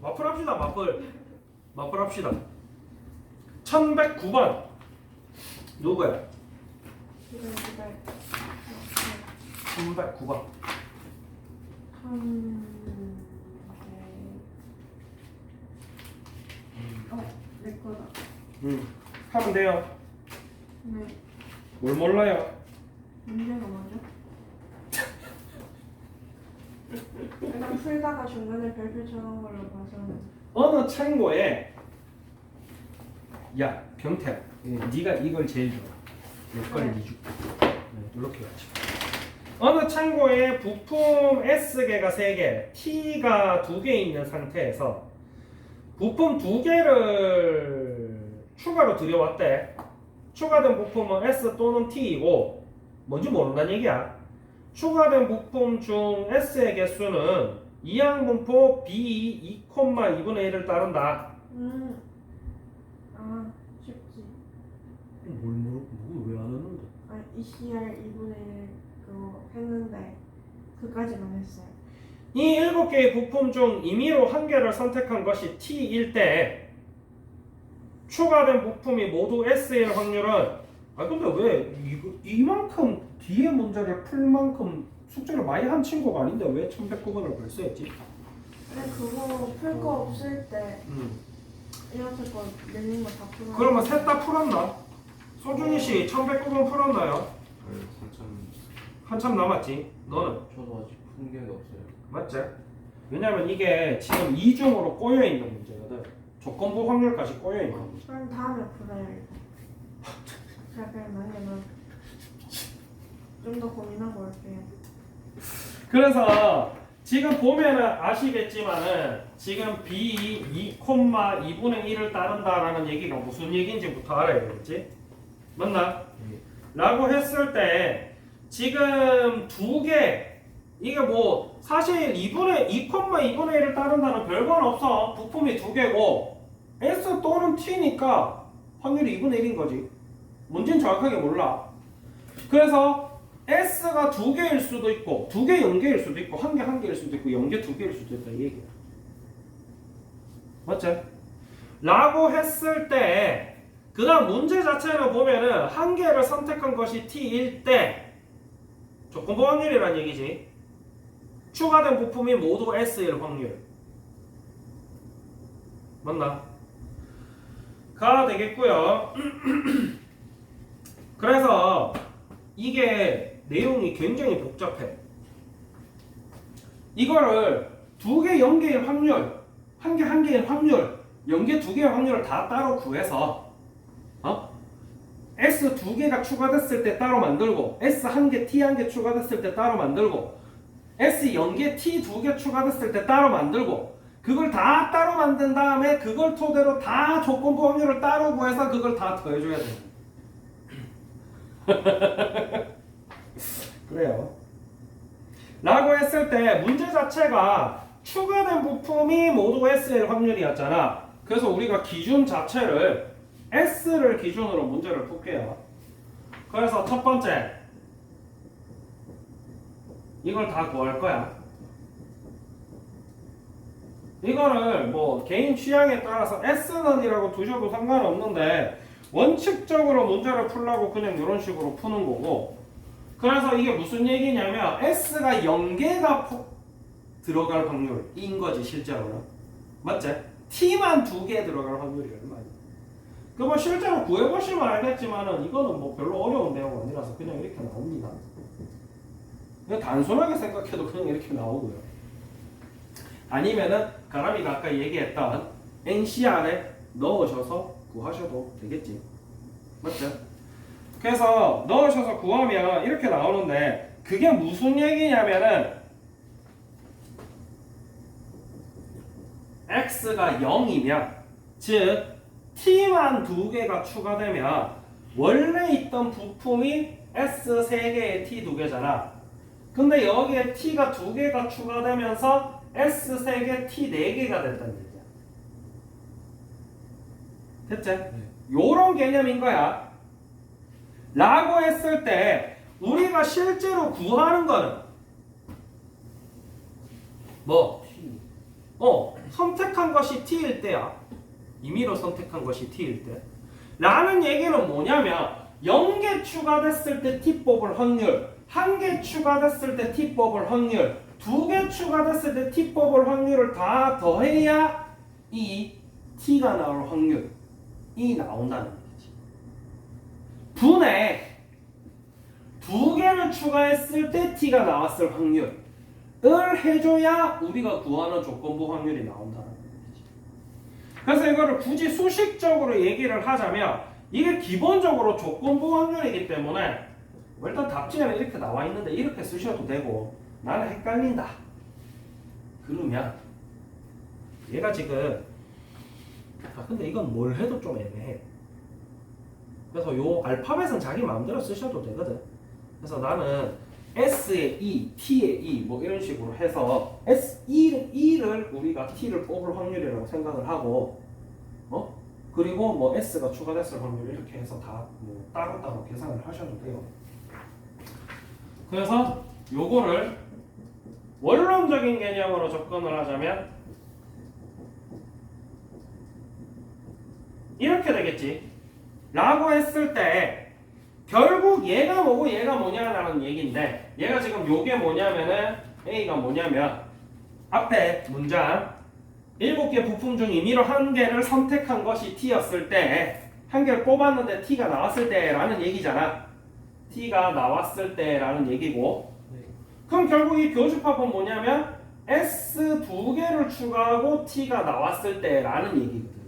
마플 합시다 마플 마플 합시다 1109번 누구야? 기다려 기다려 1109번 한... 네. 어? 내 거다 음 하면 돼요 네 뭘 몰라요? 문제가 뭐죠? 일단 풀다가 중간에 별표 쳐놓은 걸로 봐서는. 어느 창고에 야 경태 예, 네가 이걸 제일 좋아. 이걸 네. 네 줄게 네, 이렇게 가지 어느 창고에 부품 S개가 3개 T가 2개 있는 상태에서 부품 2개를 추가로 들여왔대. 추가된 부품은 S 또는 T이고 뭔지 모른다는 얘기야 추가된 부품 중 S의 개수는 이항분포 B 2,2분의 1을 따른다. 음... 아 쉽지 뭘 모르고 왜안 하는데? 아 ECR 2분의 1 그거 했는데 그까지만 했어요 이 일곱 개의 부품 중 임의로 한 개를 선택한 것이 T일 때 추가된 부품이 모두 S일 확률은 아 근데 왜 이거, 이만큼 뒤에 문제를 풀 만큼 숙제를 많이 한 친구가 아닌데 왜 1109번을 벌써 했지? 근데 그거 풀 거 없을 때 음. 이렇게 거 내는 거다 풀어 그러면 셋 다 풀었나? 소준이 씨 1109번 풀었나요? 네, 한참 한참 남았지. 너는? 저도 아직 푼 게 없어요. 맞지? 왜냐면 이게 지금 이중으로 꼬여 있는 문제거든. 조건부 확률까지 꼬여 있는 문제. 그럼 다음에 풀어요 이거 그래서 지금 보면은 아시겠지만은 지금 B 2,2분의 1을 따른다라는 얘기가 무슨 얘기인지부터 알아야 되겠지? 맞나? 라고 했을 때 지금 두 개 이게 뭐 사실 2분의 2,2분의 1을 따른다는 별건 없어 부품이 두 개고 S 또는 T니까 확률이 2분의 1인 거지 문제는 정확하게 몰라. 그래서 S가 두 개일 수도 있고 두 개 연계일 수도 있고 한 개 한 개일 수도 있고 연계 두 개일 수도 있다 이 얘기야. 맞지? 라고 했을 때 그 다음 문제 자체를 보면은 한 개를 선택한 것이 T일 때 조건부 확률이란 얘기지. 추가된 부품이 모두 S일 확률. 맞나? 가 되겠고요 그래서 이게 내용이 굉장히 복잡해 이거를 두 개 연계일 확률 한 개 한 개일 확률 연계 두 개의 확률을 다 따로 구해서 어? S 두 개가 추가됐을 때 따로 만들고 S 한 개, T 한 개 추가됐을 때 따로 만들고 S 연계 T 두 개 추가됐을 때 따로 만들고 그걸 다 따로 만든 다음에 그걸 토대로 다 조건부 확률을 따로 구해서 그걸 다 더해줘야 돼. 그래요. 라고 했을 때 문제 자체가 추가된 부품이 모두 S일 확률이었잖아. 그래서 우리가 기준 자체를 S를 기준으로 문제를 풀게요. 그래서 첫 번째 이걸 다 구할 거야. 이거를 뭐 개인 취향에 따라서 S는이라고 두셔도 상관없는데 원칙적으로 문제를 풀라고 그냥 이런 식으로 푸는 거고. 그래서 이게 무슨 얘기냐면 S가 0개가 포- 들어갈 확률인 거지 실제로는. 맞지? T만 두개 들어갈 확률이 얼마냐 그뭐 실제로 구해보시면 알겠지만은 이거는 뭐 별로 어려운 내용 아니라서 그냥 이렇게 나옵니다. 그냥 단순하게 생각해도 그냥 이렇게 나오고요. 아니면은 가람이가 아까 얘기했던 NCR에 넣으셔서 구하셔도 되겠지 맞죠? 그래서 넣으셔서 구하면 이렇게 나오는데 그게 무슨 얘기냐면은 x가 0이면 즉 t만 두 개가 추가되면 원래 있던 부품이 s 세 개에 t 두 개잖아. 근데 여기에 t가 두 개가 추가되면서 s 세 개, t 네 개가 된다는 얘기야. 됐지? 요런 개념인 거야. 라고 했을 때 우리가 실제로 구하는 거는 뭐 어, 선택한 것이 t일 때야. 임의로 선택한 것이 t일 때. 라는 얘기는 뭐냐면 0개 추가됐을 때 t 뽑을 확률, 1개 추가됐을 때 t 뽑을 확률, 2개 추가됐을 때 t 뽑을 확률을 다 더해야 이 t가 나올 확률 이 나온다는 얘기지. 분의 두 개를 추가했을 때 t가 나왔을 확률을 해줘야 우리가 구하는 조건부 확률이 나온다는 얘기지. 그래서 이거를 굳이 수식적으로 얘기를 하자면 이게 기본적으로 조건부 확률이기 때문에 뭐 일단 답지에는 이렇게 나와 있는데 이렇게 쓰셔도 되고 나는 헷갈린다. 그러면 얘가 지금 아 근데 이건 뭘 해도 좀 애매해. 그래서 요 알파벳은 자기 마음대로 쓰셔도 되거든. 그래서 나는 S의 E, T의 E 뭐 이런 식으로 해서 S E, E를 우리가 T를 뽑을 확률이라고 생각을 하고 어? 그리고 뭐 S가 추가됐을 확률 이렇게 해서 다 뭐 따로따로 계산을 하셔도 돼요. 그래서 요거를 원론적인 개념으로 접근을 하자면 이렇게 되겠지. 라고 했을 때 결국 얘가 뭐고 얘가 뭐냐라는 얘기인데 얘가 지금 요게 뭐냐면은 A가 뭐냐면 앞에 문장 일곱 개 부품 중 임의로 한 개를 선택한 것이 T였을 때 한 개를 뽑았는데 T가 나왔을 때라는 얘기잖아. T가 나왔을 때라는 얘기고 그럼 결국 이 교집합은 뭐냐면 S 두 개를 추가하고 T가 나왔을 때라는 얘기거든.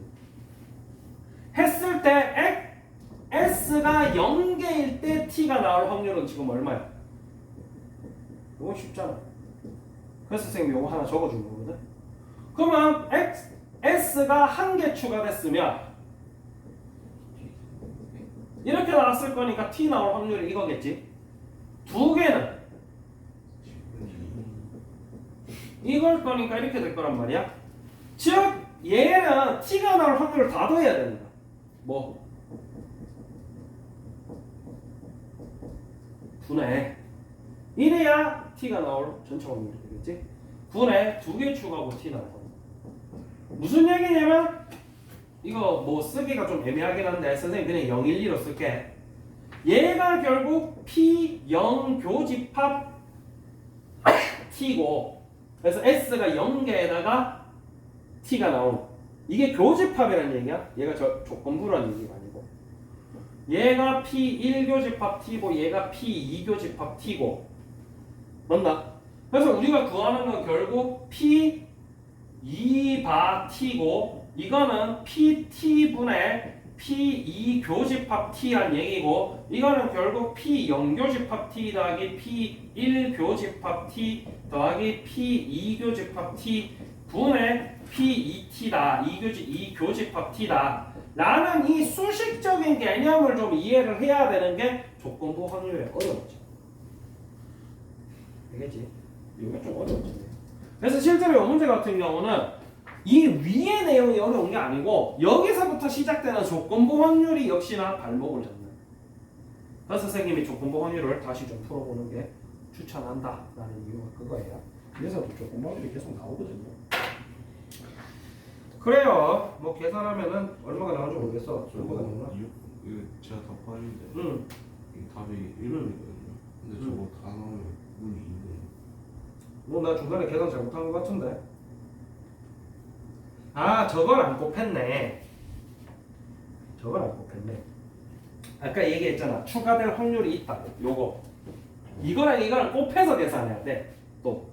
했을 때 S가 0개일 때 T가 나올 확률은 지금 얼마야? 이건 쉽잖아. 그래서 선생님이 이거 하나 적어준 거거든. 그러면 X, S가 한 개 추가됐으면 이렇게 나왔을 거니까 T 나올 확률이 이거겠지. 두 개는 이걸 거니까 이렇게 될 거란 말이야. 즉 얘는 T가 나올 확률을 다 더해야 된다. 뭐? 분해. 이래야 T가 나올 전체 확률이 되겠지? 분해 두 개 추가하고 T 나올 확률. 무슨 얘기냐면 이거 뭐 쓰기가 좀 애매하긴 한데 선생님 그냥 012로 쓸게. 얘가 결국 P0 교집합 T고 그래서 S가 0개에다가 T가 나오는 이게 교집합이라는 얘기야. 얘가 저 조건부라는 얘기가 아니고 얘가 P1 교집합 T고 얘가 P2 교집합 T고 맞나? 그래서 우리가 구하는 건 결국 P2바 T고 이거는 PT 분의 P2 교집합 T란 얘기고 이거는 결국 P0 교집합 T 더하기 P1 교집합 T 더하기 P2 교집합 T 분의 P2T다. 이 교집 이 교집합 T다. 라는 이 수식적인 개념을 좀 이해를 해야 되는 게 조건부 확률의 어려움이죠. 되겠지? 이게 좀 어려워지네. 그래서 실제로 이 문제 같은 경우는 이 위의 내용이 어려운 게 아니고 여기서부터 시작되는 조건부 확률이 역시나 발목을 잡는. 그래서 선생님이 조건부 확률을 다시 좀 풀어보는 게 추천한다라는 이유가 그거예요. 그래서도 조건부 확률이 계속 나오거든요. 그래요. 뭐 계산하면은 얼마가 나오는지 모르겠어. 얼마가 나오나? 저거 이거 제가 답하는데 응. 이 답이 1번이거든요. 근데 저거 다 나오면 운이 2번. 뭐나 중간에 계산 잘못한 것 같은데. 아 저걸 안 곱했네. 저걸 안 곱했네. 아까 얘기했잖아. 추가될 확률이 있다. 요거. 이거랑 이거랑 곱해서 계산해야 돼. 또.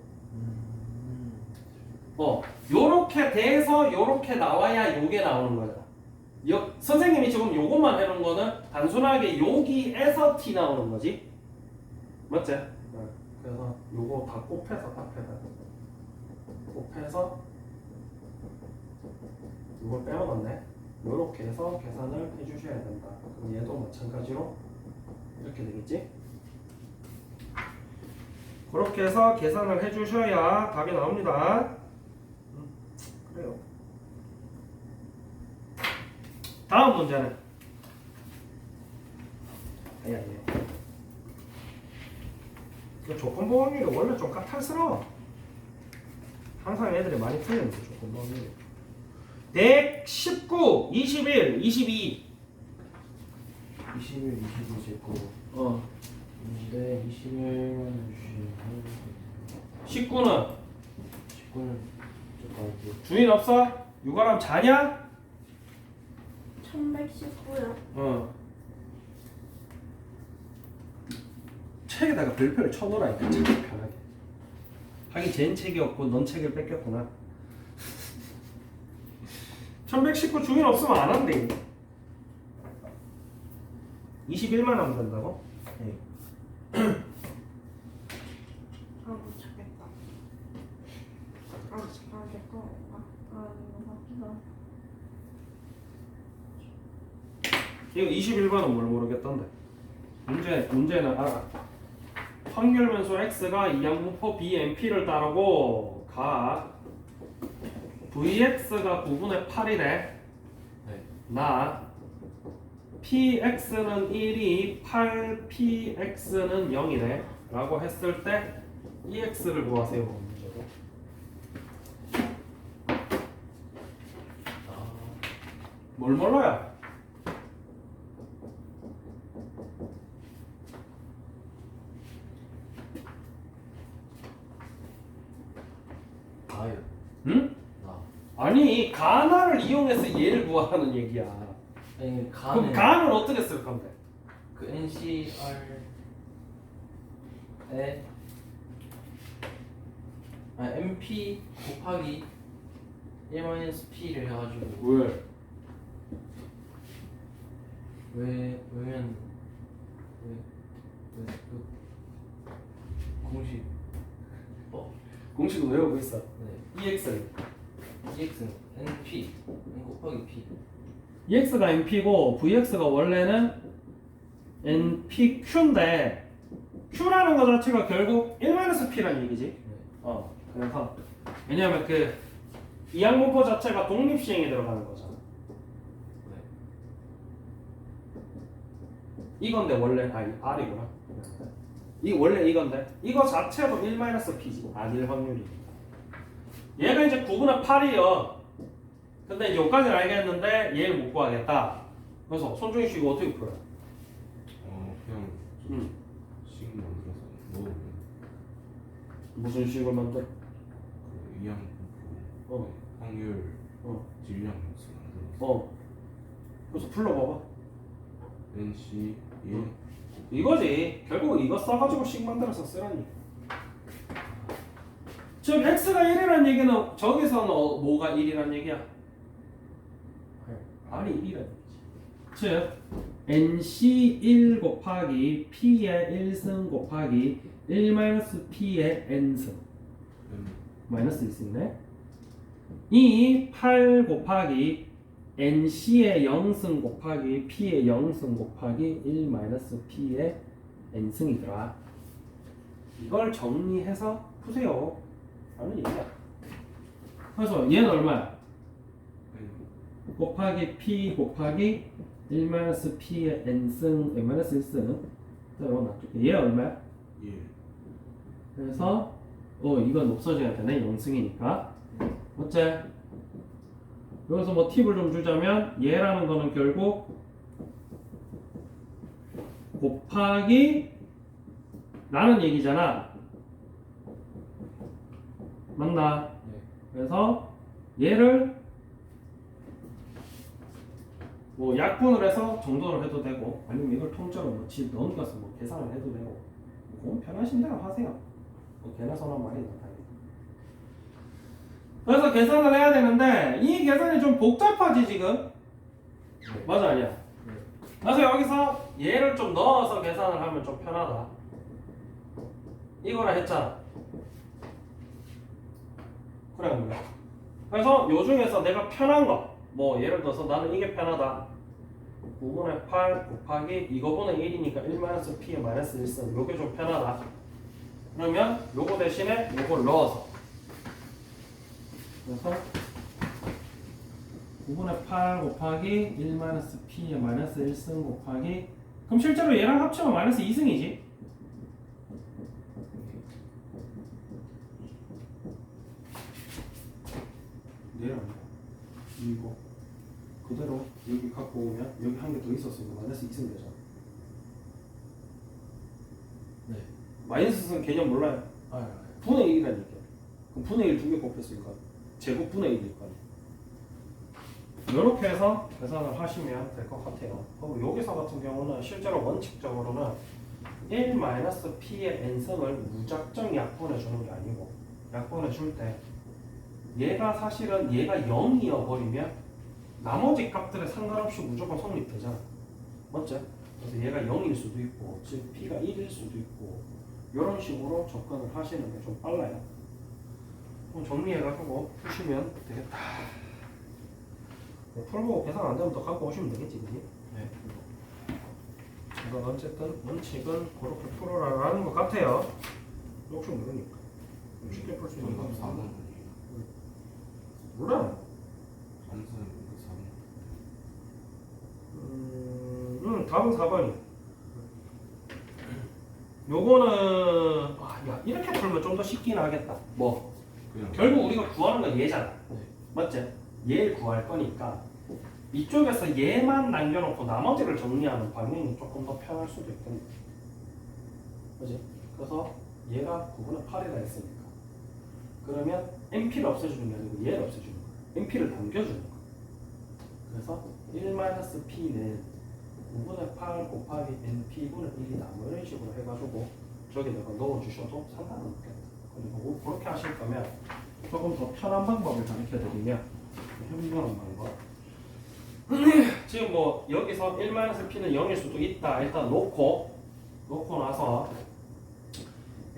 어, 요렇게 돼서 요렇게 나와야 요게 나오는 거잖아. 요, 선생님이 지금 요것만 해놓은 거는 단순하게 여기에서 t 나오는 거지. 맞지? 어, 그래서 요거 다 곱해서 딱 해봐. 곱해서 이걸 빼먹었네. 요렇게 해서 계산을 해주셔야 된다. 그럼 얘도 마찬가지로 이렇게 되겠지? 그렇게 해서 계산을 해주셔야 답이 나옵니다. 음, 그래요. 다음 문제는 아니 아니. 그 조건부 확률이 원래 좀 까탈스러워. 항상 애들이 많이 틀리면서 조금 너무 119, 21, 22 21, 22 제거 어 근데 21만 주시고 19는 19는 저거 주인 없어? 육아람 자냐? 1119요. 어 책에다가 별표를 쳐놓으라니까 참 편하게 하긴 쟨 책이 없고 넌 책을 뺏겼구나 1119 주인 없으면 안 한대 21만 하면 된다고? 네. 아, 못 찾겠다. 아, 아, 내거 아, 아, 이거 바뀌다. 이거 21번은 뭘 모르겠던데. 문제 문제는 알아. 확률 변수 x가 이 양분포 bnp를 따르고 가 vx가 9분의 8이래. 네. 나 px는 1이 8px는 0이래. 라고 했을 때 ex를 구하세요. 아뭘 몰라요 응? 나 아니 가나를 이용해서 얘를 구하라는 얘기야. 아니 그럼 가는 가는 어떻게 쓸 건데? 그 NCR에 아 MP 곱하기 1-P를 해가지고 왜? 왜 왜면 왜왜그 공식 어? 공식은 외우고 있어. 네 EX는 EX는 NP N 곱하기 P EX가 NP고 VX가 원래는 NPQ인데 Q라는 거 자체가 결국 1-P라는 얘기지. 네 어. 그래서 왜냐하면 그 이항분포 자체가 독립시행에 들어가는 거잖아. 네. 이건데 원래 아니 R이구나. 이 원래 이건데 이거 자체도 1-P지 아닐 확률이니까. 얘가 이제 9분의 8이요. 근데 이제 여기까지는 알겠는데 얘를 못 구하겠다. 그래서 손중희 씨 이거 어떻게 풀어요? 어 그냥 음. 식 만들어서 넣으면 무슨 식을 만들? 그 이양 분포 어. 확률 어. 질량 함수 만들어서 어. 그래서 불러봐봐. NC 1 어. 이거지. 결국 이거 써가지고 식 만들어서 쓰라니. 즉 x가 1이란 얘기는 저기서는 어, 뭐가 1이란 얘기야? R이 1이란 얘기지. 즉 nc1 곱하기 p의 1승 곱하기 1-p의 n승 마이너스 있었네. 이 8 곱하기 nc의 0승 곱하기 p의 0승 곱하기 1-p의 n승이더라. 이걸 정리해서 푸세요. 라는 얘기야. 그래서 얘는 얼마야? N 곱하기 p 곱하기 1-p의 n승, n-1승. 자, 이거 놔둘게. 얘 얼마야? 1 그래서 어 이건 없어져야 되네 0승이니까 어째? 여기서 뭐 팁을 좀 주자면 얘라는 거는 결국 곱하기 라는 얘기잖아 맞나? 네. 그래서 얘를 뭐 약분을 해서 정돈을 해도 되고 아니면 이걸 통째로 뭐 집 넣어서 뭐 계산을 해도 되고 그건 편하신 대로 하세요. 뭐 개나 소나 말이 나다. 그래서 계산을 해야 되는데 이 계산이 좀 복잡하지 지금 네. 맞아 아니야? 네. 그래서 여기서 얘를 좀 넣어서 계산을 하면 좀 편하다. 이거라 했잖아. 그래 그래. 그래서 요 중에서 내가 편한 거, 뭐 예를 들어서 나는 이게 편하다. 9분의 8 곱하기 이거분의 1이니까 1 p의 마이너스 1승 요게 좀 편하다. 그러면 요거 대신에 요걸 넣어서 그래서 9분의 8 곱하기 1 p의 마이너스 1승 곱하기 그럼 실제로 얘랑 합치면 마이너스 2승이지 아니고 이거 그대로 여기 갖고 오면 여기 한 개 더 있었으니까 마이너스 2 쓰면 되잖아 네. 마이너스는 개념 몰라요. 아, 아, 분의 1이라니까 그럼 분의 1 두 개 곱했으니까 제곱 분의 1이니까 이렇게 해서 계산을 하시면 될 것 같아요. 그리고 여기서 같은 경우는 실제로 원칙적으로는 1-p의 n승을 무작정 약분해 주는 게 아니고 약분해 줄 때 얘가 사실은 얘가 0이어 버리면 나머지 값들에 상관없이 무조건 성립되잖아 맞죠? 그래서 얘가 0일 수도 있고 즉 p가 1일 수도 있고 이런 식으로 접근을 하시는 게 좀 빨라요 그럼 정리해가지고 푸시면 되겠다 뭐 풀고 계산 안 되면 더 갖고 오시면 되겠지 그지? 네. 제가 어쨌든 원칙은 그렇게 풀어라라는 것 같아요. 혹시 모르니까 쉽게 풀 수 있는 거 정답 4번 몰라. 간수는 4번 음, 음 답은 4번이. 요거는 아, 야 이렇게 풀면 좀 더 쉽긴 하겠다. 뭐 그냥 결국 우리가 구하는 건 얘잖아. 네. 맞지? 얘를 구할 거니까 이쪽에서 얘만 남겨놓고 나머지를 정리하는 방향이 조금 더 편할 수도 있겠네. 그지? 그래서 얘가 9분의 8이라 했으니까. 그러면 NP를 없애주는 게 아니고 얘를 없애주는 거야. NP를 남겨주는 거야. 그래서 1-P는 9분의 8 곱하기 NP분의 1이다. 뭐 이런 식으로 해가지고 저기다가 넣어주셔도 상관은 없겠다. 그리고 그렇게 하실 거면 조금 더 편한 방법을 가르쳐 드리면 현명한 방법. 지금 뭐 여기서 1-p는 0일 수도 있다. 일단 놓고 놓고 나서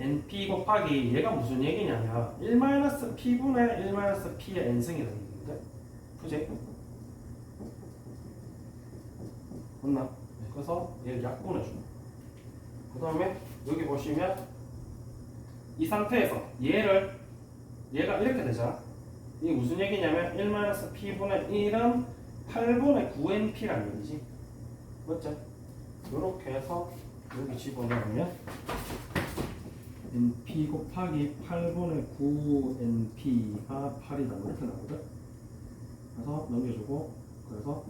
np 곱하기 얘가 무슨 얘기냐면 1-p분의 1-p의 n승이라는 얘기인데 그지? 맞나? 그래서 얘를 약분해 주는 그 다음에 여기 보시면 이 상태에서 얘를 얘가 이렇게 되잖아. 이게 무슨 얘기냐면 1-p분의 1은 8분의 9np라는 얘기지. 맞죠? 이렇게 해서 여기 집어넣으면 np 곱하기 8분의 9np가 8이다. 이렇게 나오거든. 그래서 넘겨주고 그래서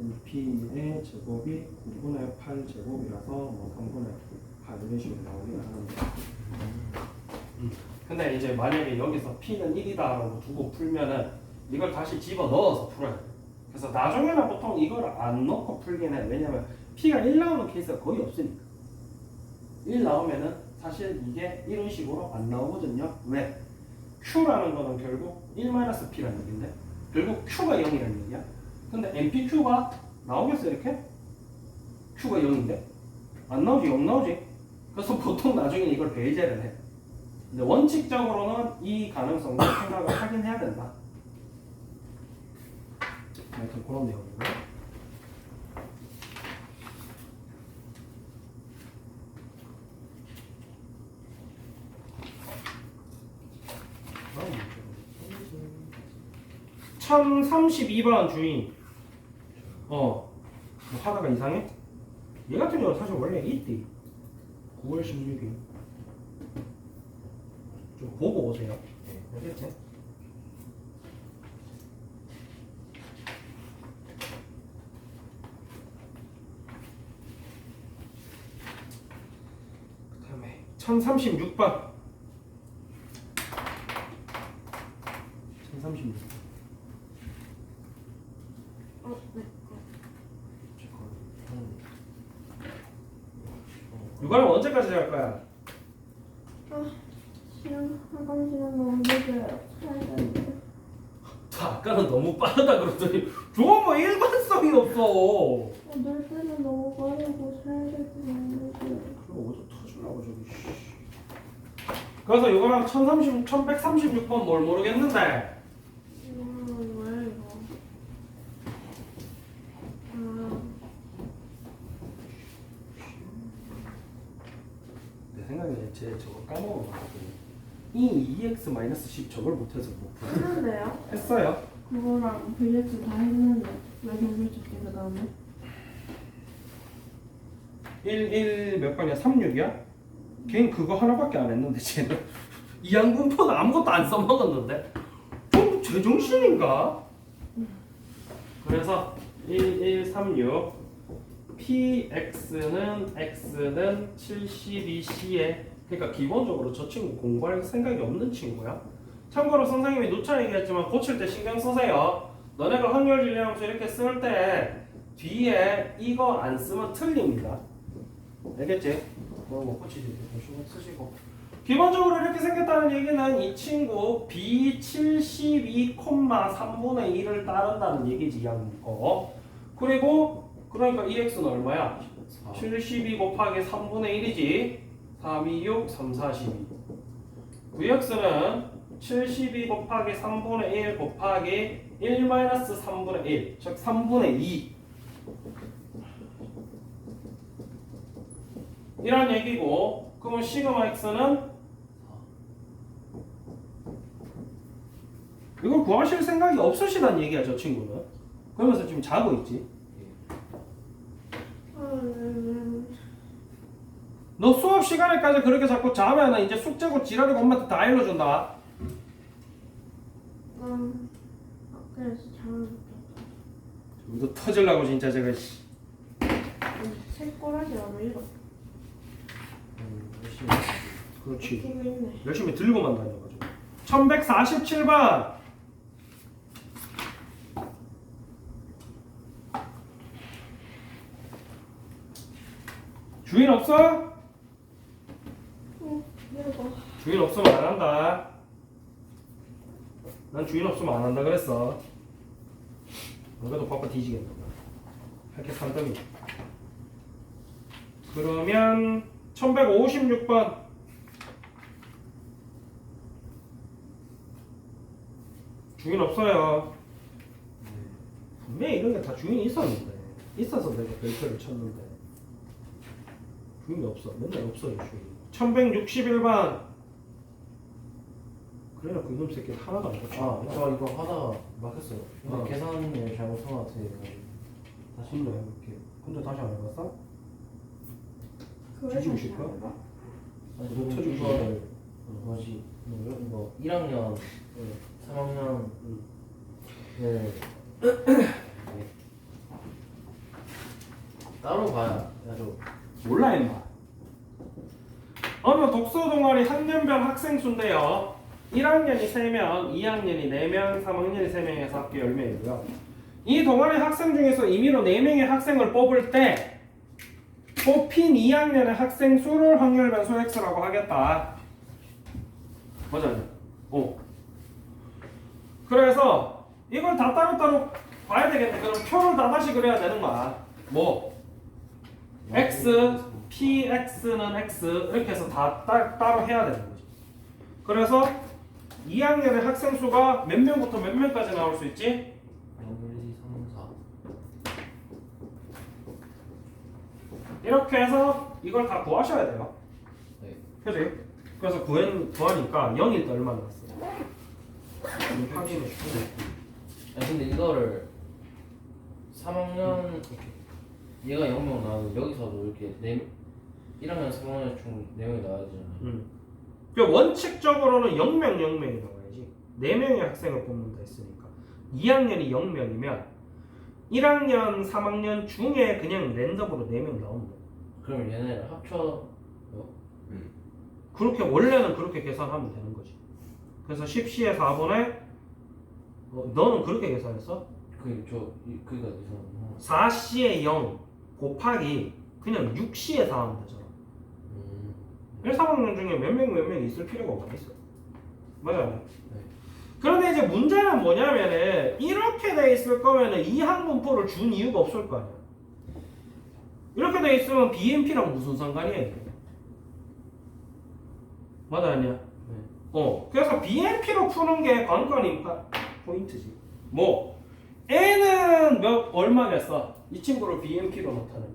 np의 제곱이 9분의 8 제곱이라서 뭐 3분의 8 이런 식으로 나오긴 하는데 근데 이제 만약에 여기서 p는 1이다라고 두고 풀면은 이걸 다시 집어 넣어서 풀어야 돼. 그래서 나중에는 보통 이걸 안 넣고 풀긴 해. 왜냐면 p가 1 나오는 케이스가 거의 없으니까. 1 나오면은 사실 이게 이런 식으로 안 나오거든요. 왜? q라는 거는 결국 1-p라는 얘기인데 결국 q가 0이라는 얘기야. 근데 npq가 나오겠어 이렇게? q가 0인데 안 나오지 0 나오지. 그래서 보통 나중에 이걸 배제를 해. 근데 원칙적으로는 이 가능성도 생각을 하긴 해야 된다. 하여튼 그런 내용이고. (1032번) 주인 어 뭐 하다가 이상해? 얘 같은 경우는 사실 원래 있대 9월 16일 좀 보고 오세요. 알겠지? 그 다음에 1036번 1036번 어, 네. 육아는 언제까지 할 거야? 시간 학원 시간 너무 늦어요. 차야 되는데. 아까는 너무 빠르다 그러더니 저건 뭐 일관성이 없어 어, 놀 때는 너무 빠르고 너무 늦어요. 그럼 어디 터주려고 저기 씨. 그래서 이거랑 1030, 1136번 뭘 모르겠는데 이거는 뭐야 이거? 아, 내 생각에 제 저거 까먹은 것 같거든요 이 2x-10 저걸 못해서 못 풀어 했는데요? 했어요 그거랑 VX 다 했는데 왜그 다음에? 1, 1 몇 번이야? 36이야? 걔는 그거 하나밖에 안 했는데 쟤는 이항분포는 아무것도 안 써먹었는데 좀 제정신인가? 그래서 1136 px는 x는 72c에 그러니까 기본적으로 저 친구 공부할 생각이 없는 친구야. 참고로 선생님이 누차 얘기했지만 고칠 때 신경 쓰세요. 너네가 확률 질량함수 이렇게 쓸 때 뒤에 이거 안 쓰면 틀립니다. 알겠지? 뭐뭐 고치지 신경 쓰시고. 기본적으로 이렇게 생겼다는 얘기는 이 친구 B 72,3분의 1을 따른다는 얘기지 이 거. 그리고 그러니까 EX는 얼마야? 72 곱하기 3분의 1이지 3, 2, 6, 3, 4, 12 VX는 72 곱하기 3분의 1 곱하기 1 마이너스 3분의 1, 즉 3분의 2 이란 얘기고 그러면 시그마 X는? 이걸 구하실 생각이 없으시단 얘기야 저 친구는. 그러면서 지금 자고 있지? 음, 너 수업 시간에까지 그렇게 자꾸 자면 이제 숙제고 지랄이고 엄마한테 다 일러준다 음, 학교에서 잠을 너 터질라고 진짜 제가 씨. 책 꼬라지라고 읽어. 열심히 그렇지 있네. 열심히 들고만 다녀가지고 1147번 주인 없어? 주인 없으면 안 한다. 난 주인 없으면 안 한다 그랬어. 안 그래도 바빠 뒤지겠다 할게 산더미 그러면 1156번. 주인 없어요. 분명히 이런 게 다 주인이 있었는데 있어서 내가 별표를 쳤는데. 주인이 없어. 맨날 없어요 주인이. 1161번 그래야 그놈 새끼 하나도 안 고쳐 아, 저 이거 하다가 막혔어요. 근데 어. 계산을 잘못한 것 같아요. 다시 근데 해볼게 근데 다시 안 해봤어? 뒤지고 싶어? 아니, 뭐 저는 터지고 이거를 뭐지? 뭐 이거 1학년, 3학년 응. 네. 따로 봐야 아주 몰라 임마 어느 독서 동아리 학년별 학생 수인데요 1학년이 3명, 2학년이 4명, 3학년이 3명에서 합계 10명이고요. 이 동아리 학생 중에서 임의로 4명의 학생을 뽑을 때 뽑힌 2학년의 학생 수를 확률 변수 x라고 하겠다. 맞아요 어. 그래서 이걸 다 따로따로 봐야 되겠네. 그럼 표를 다 다시 그려야 되는 거야. 뭐? X, px는 x. 이렇게 해서 다 따, 따로 해야 되는 거지. 그래서 2학년의 학생 수가 몇 명부터 몇 명까지 나올 수 있지? 1, 2, 3, 4 이렇게 해서 이걸 다 구하셔야 돼요. 네. 그지? 그래서 구한, 구하니까 0일 때 얼마 나왔어? 확인해 줄게. 아 근데 이거를 3학년 얘가 0명 나오고 여기서도 이렇게 네 1학년 3학년 중 4명이 나와야 되잖아요 음. 그 원칙적으로는 0명, 0명이 나와야지. 4명의 학생을 뽑는다 했으니까. 2학년이 0명이면 1학년, 3학년 중에 그냥 랜덤으로 4명 나오는 거야. 그럼 얘네를 합쳐 그렇게 원래는 그렇게 계산하면 되는 거지. 그래서 10시에 4분에 어, 너는 그렇게 계산했어? 그저 그니까 이상 4시에 0 곱하기 그냥 6시에 4 하면 되잖아. 음, 1, 3학년 중에 몇 명 몇 명 있을 필요가 없어. 맞아요. 네. 그런데 이제 문제는 뭐냐면은 이렇게 돼 있을 거면은 이 항분포를 준 이유가 없을 거 아니야. 이렇게 돼 있으면 BMP랑 무슨 상관이야? 맞아 아니야? 네. 어, 그래서 BMP로 푸는 게 파- 포인트지. 뭐 N은 몇 얼마겠어? 이 친구를 BMP로 나타내.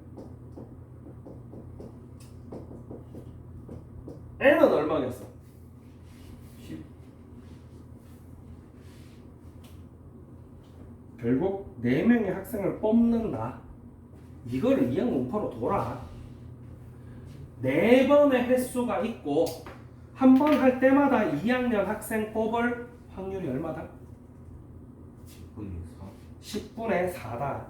N은 얼마겠어? 10. 결국 4명의 학생을 뽑는다. 이거를 이행 문파로 돌아. 네 번의 횟수가 있고 한 번 할 때마다 2학년 학생 뽑을 확률이 얼마다? 10분이 4 10분의 4다.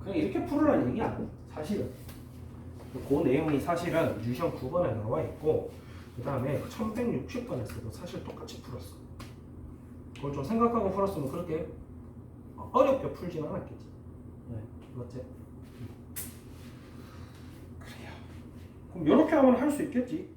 그냥 이렇게 풀으라는 얘기 아니야, 사실은. 그 내용이 사실은 유형 9번에 나와 있고, 그 다음에 1160번에서도 사실 똑같이 풀었어. 그걸 좀 생각하고 풀었으면 그렇게 어렵게 풀진 않았겠지. 네. 맞지? 그래요. 그럼 이렇게 하면 할 수 있겠지.